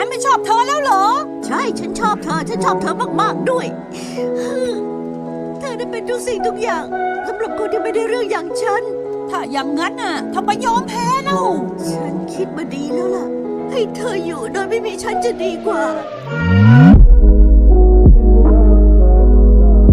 ายไม่ชอบเธอแล้วเหรอ ใช่ฉันชอบเธอ ฉันชอบเธอมากๆด้วย เธอได้เป็นทุกสิ่งทุกอย่างสำหรับคนที่ไม่ได้เรื่องอย่างฉัน ถ้าอย่างนั้นน่ะทำไมยอมแพ้เล่าฉันคิดมาดีแล้วล่ะ ให้เธออยู่โดยไม่มีฉันจะดีกว่า